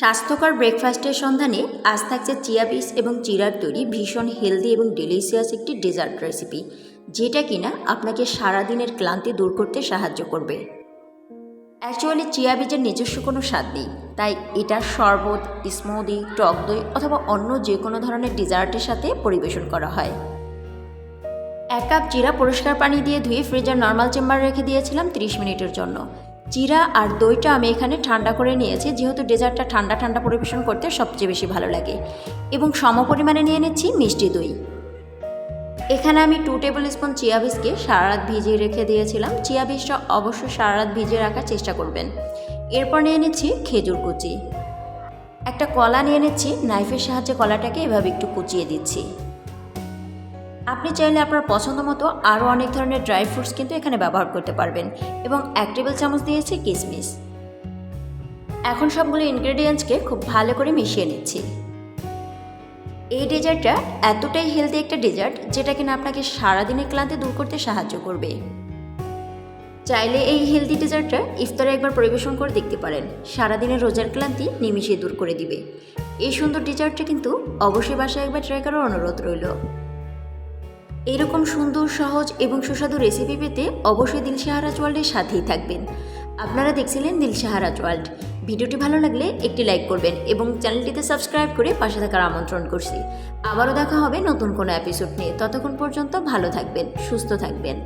স্বাস্থ্যকর ব্রেকফাস্টের সন্ধানে আজ থাকছে চিয়া বিস এবং চিরার তৈরি ভীষণ হেলদি এবং ডেলিশিয়াস একটি ডেজার্ট রেসিপি, যেটা কিনা আপনাকে সারাদিনের ক্লান্তি দূর করতে সাহায্য করবে। অ্যাকচুয়ালি চিয়া বীজের নিজস্ব কোনো স্বাদ নেই, তাই এটা শরবত, স্মুদি, টক দই অথবা অন্য যে কোনো ধরনের ডেজার্টের সাথে পরিবেশন করা হয়। এক কাপ জিরা পরিষ্কার পানি দিয়ে ধুয়ে ফ্রিজের নর্মাল চেম্বার রেখে দিয়েছিলাম 30 মিনিটের জন্য। জিরা আর দইটা আমি এখানে ঠান্ডা করে নিয়েছি। যেহেতু ডেজার্টটা ঠান্ডা ঠান্ডা পরিবেশন করতে সবচেয়ে বেশি ভালো লাগে। এবং সম পরিমাণে নিয়ে নিচ্ছি মিষ্টি দই। এখানে আমি টু টেবিল স্পুন চিয়া বীজকে সারা রাত ভিজিয়ে রেখে দিয়েছিলাম। চিয়া বীজটা অবশ্যই সারা রাত ভিজিয়ে রাখার চেষ্টা করবেন। এরপর নিয়ে নিচ্ছি খেজুর কুচি। একটা কলা নিয়ে নিচ্ছি। নাইফের সাহায্যে কলাটাকে এভাবে একটু কুচিয়ে দিচ্ছি। আপনি চাইলে আপনার পছন্দ মতো আরও অনেক ধরনের ড্রাই ফ্রুটস কিন্তু এখানে ব্যবহার করতে পারবেন এবং এক টেবিল চামচ দিয়েছি কিশমিশ এখন সবগুলো ইনগ্রেডিয়েন্টসকে খুব ভালো করে মিশিয়ে নিচ্ছি। এই ডেজার্টটা এতটাই হেলদি একটা ডেজার্ট যেটা কিনা আপনাকে সারাদিনের ক্লান্তি দূর করতে সাহায্য করবে। চাইলে এই হেলদি ডেজার্টটা ইফতারে একবার পরিবেশন করে দেখতে পারেন। সারাদিনের রোজার ক্লান্তি নিমিশে দূর করে দিবে। এই সুন্দর ডেজার্টটা কিন্তু অবশ্যই বাসায় একবার ট্রাই করার অনুরোধ রইল। এরকম সুন্দর, সহজ এবং সুস্বাদু রেসিপি পেতে অবশ্যই দিলশাহারাজ ওয়ার্ল্ডের সাথেই থাকবেন। আপনারা দেখছিলেন দিলশাহারাজ ওয়ার্ল্ড ভিডিওটি ভালো লাগলে একটি লাইক করবেন এবং চ্যানেলটিতে সাবস্ক্রাইব করে পাশে থাকার আমন্ত্রণ করছি। আবারও দেখা হবে নতুন কোনো এপিসোড নিয়ে। ততক্ষণ পর্যন্ত ভালো থাকবেন, সুস্থ থাকবেন।